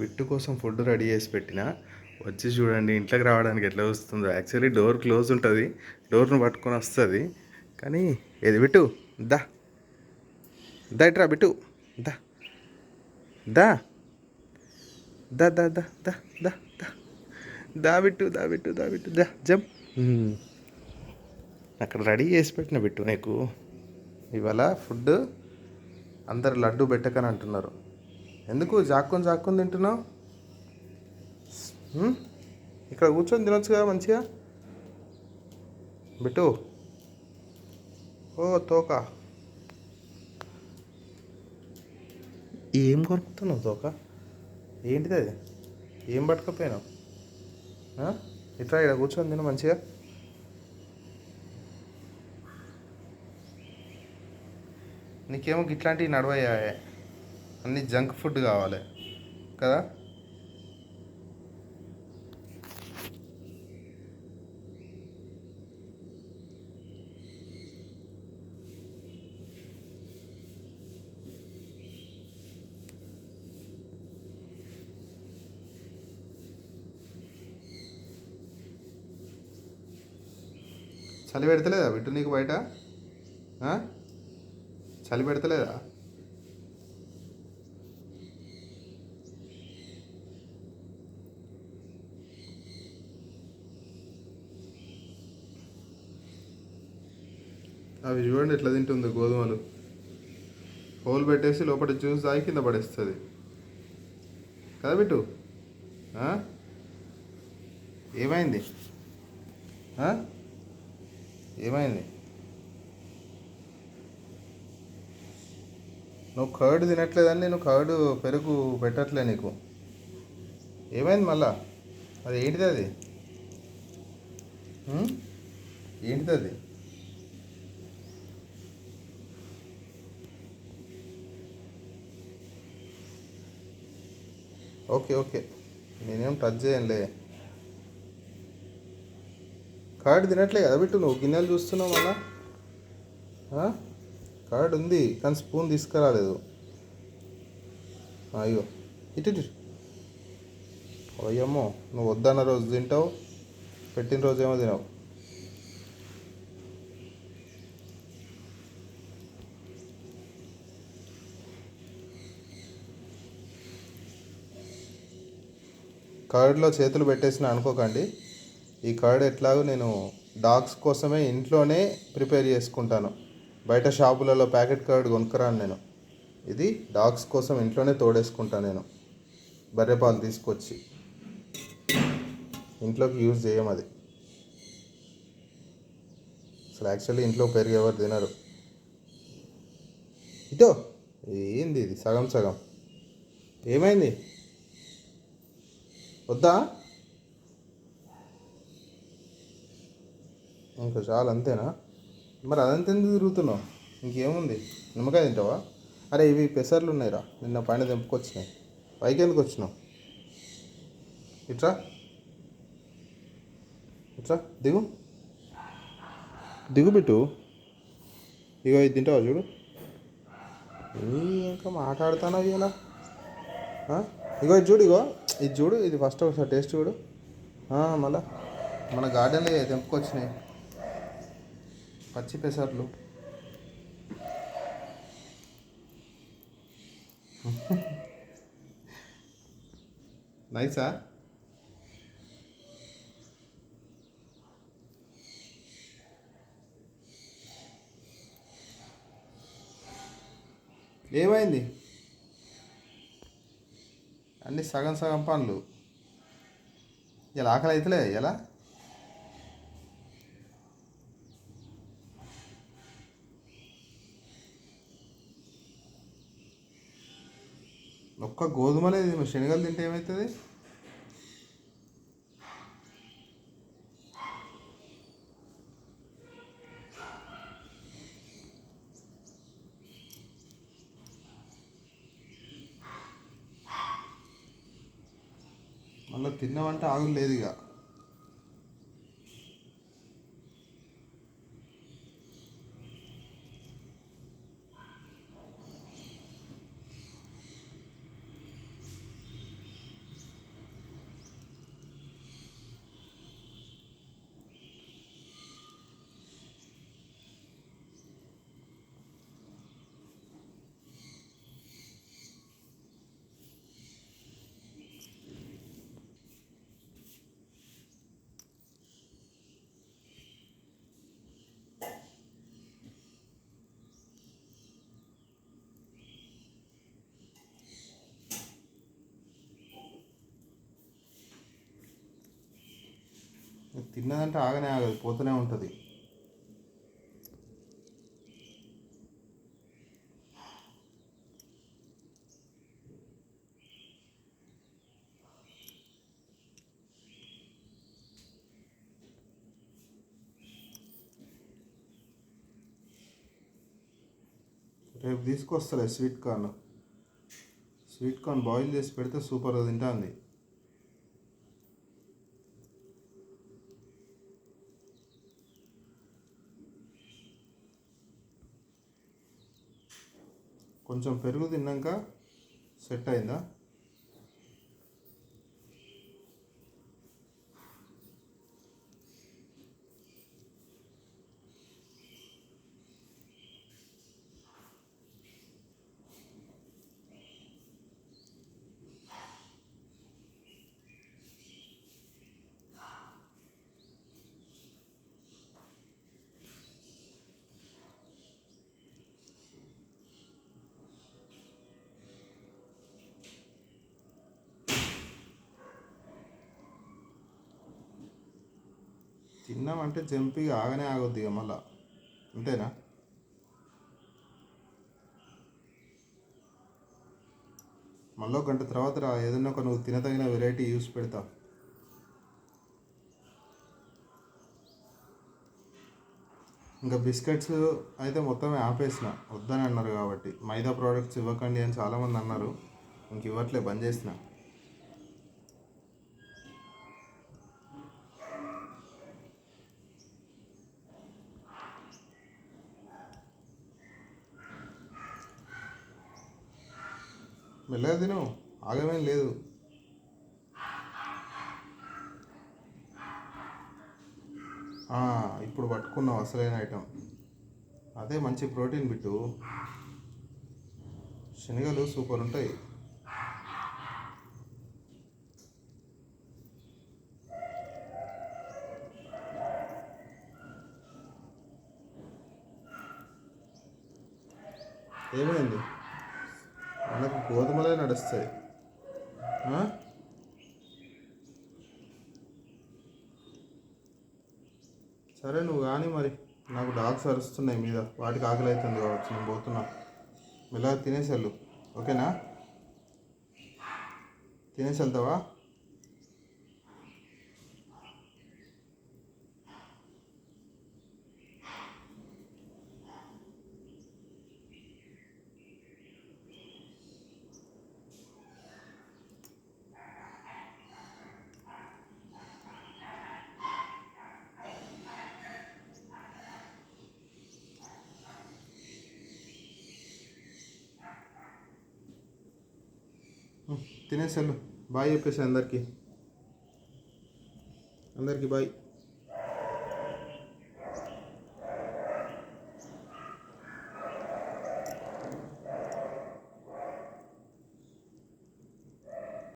Bit కోసం food ready చేసి పెట్టిన వచ్చి చూడండి ఇంట్లోకి రావడానికి ఎట్లా వస్తుందో. యాక్చువల్లీ డోర్ క్లోజ్ ఉంటుంది డోర్ను పట్టుకొని వస్తుంది. కానీ ఏది బిట్టు? దా. దా ఇట్రా బిట్టు. దా. దా. దా దా దా దా దా దా. దా బిట్టు దా బిట్టు దా బిట్టు దా. జంప్. మ్మ్. అక్కడ రెడీ చేసి పెట్టిన బిట్టు నీకు. ఇవాళ ఫుడ్ అందరు లడ్డు పెట్టకని అంటున్నారు. ఎందుకు జాక్కుని జాక్కుని తింటున్నావు? ఇక్కడ కూర్చొని తినొచ్చు కదా మంచిగా? బిట్టు. ఓ తోక. ఏం కొనుక్కుతున్నావు తోక? ఏంటిది అది? ఏం పట్టుకపోయినావు? ఇట్లా ఇక్కడ కూర్చొని తిను మంచిగా. నీకేమో ఇట్లాంటివి నడవయ్యా అన్ని జంక్ ఫుడ్ కావాలి. కదా? చలి పెడతలేదా బిడ్డు నీకు బయట? చలి పెడతలేదా? అవి చూడండి ఎట్లా తింటుంది గోధుమలు. హోల్ పెట్టేసి లోపల జ్యూస్ తాగి కింద పడేస్తుంది. కదా బిట్టు? ఏమైంది? ఏమైంది? నువ్వు కర్డ్ తినట్లేదని నేను కర్డ్ పెరుగు పెట్టట్లే నీకు. ఏమైంది మళ్ళా? అది ఏంటిది అది? ఏంటిది అది? Okay okay. నేనేం టచ్ చేయనులే. కార్డ్ తినట్లే కదా బిట్టు నువ్వు? గిన్నెలు చూస్తున్నావు మళ్ళా? కార్డ్ ఉంది కానీ స్పూన్ తీసుకురాలేదు. అయ్యో. ఇటు ఇటు. అయ్యమ్మో నువ్వు వద్దన్న రోజు తింటావు పెట్టిన రోజు ఏమో తినవు. కర్డ్లో చేతులు పెట్టేసిన అనుకోకండి. ఈ కర్డ్ ఎట్లాగో నేను డాగ్స్ కోసమే ఇంట్లోనే ప్రిపేర్ చేసుకుంటాను. బయట షాపులలో ప్యాకెట్ కర్డ్ కొనుక్కరాను నేను. ఇది డాగ్స్ కోసం ఇంట్లోనే తోడేసుకుంటాను నేను. బర్రె పాలు తీసుకొచ్చి. ఇంట్లోకి యూజ్ చేయం అది. అసలు యాక్చువల్లీ ఇంట్లో పెరుగు ఎవరు తినరు. ఇటో ఏంది ఇది? సగం సగం. ఏమైంది? వద్దా? ఇంకా చాలు అంతేనా? మరి అదంతా ఎందుకు తిరుగుతున్నావు? ఇంకేముంది? నిమ్మకాయ తింటావా? అరే ఇవి పెసర్లు ఉన్నాయిరా. నిన్న పైన తెంపుకొచ్చినాయి. పైకి ఎందుకు వచ్చినావు? ఇట్రా. ఇట్రా. దిగు. దిగు బిట్టు. ఇగో ఇది తింటావా చూడు? ఇంకా మాట్లాడుతానా ఇలా? ఇగో ఇది చూడు ఇగో. ఇది చూడు ఇది ఫస్ట్ ఒకసారి టేస్ట్ చూడు. మళ్ళా. మన గార్డెన్లో తెంపుకొచ్చినాయి. పచ్చి పెసర్లు. నైసా ఏమైంది? అన్ని సగం సగం పనులు ఇలా ఆకలి అవుతలే ఎలా? ఒక్క గోధుమలే శనగలు తింటే ఏమవుతుంది తిన్నామంటే ఆగులేదు ఇక. తిన్నదంటే ఆగనే ఆగదు పోతూనే ఉంటుంది. రేపు తీసుకొస్తలే sweet corn. Sweet corn boil చేసి పెడితే సూపర్గా తింటుంది. కొంచెం పెరుగు తిన్నాక సెట్ అయిందా? తిన్నామంటే జంపిగా ఆగనే ఆగొద్దు ఇక మళ్ళా. అంతేనా? మళ్ళీ గంట తర్వాత రా ఏదన్నా ఒక నువ్వు తినదగిన వెరైటీ యూస్ పెడతా. ఇంకా బిస్కెట్స్ అయితే మొత్తం ఆపేసిన వద్దని అన్నారు కాబట్టి. మైదా ప్రోడక్ట్స్ ఇవ్వకండి అని చాలామంది అన్నారు ఇంక ఇవ్వట్లే బంద్ చేసిన. మెల్లగా తిను. ఆగమేం లేదు. ఇప్పుడు పట్టుకున్నావు అసలైన ఐటమ్ అదే మంచి ప్రోటీన్ బిట్టు. శనగలు సూపర్ ఉంటాయి. ఏమైంది? మనకు గోధుమలే నడుస్తాయి. సరే నువ్వు కానీ మరి. నాకు డాగ్స్ అరుస్తున్నాయి మీద. వాటికి ఆకలి అవుతుంది కావచ్చు. నేను పోతున్నా. ఇలా తినేసెళ్ళు. ఓకేనా? తినేసి వెళ్తావా తినేసి వెళ్ళు బాయ్ చెప్పేసి అందరికీ అందరికీ బాయ్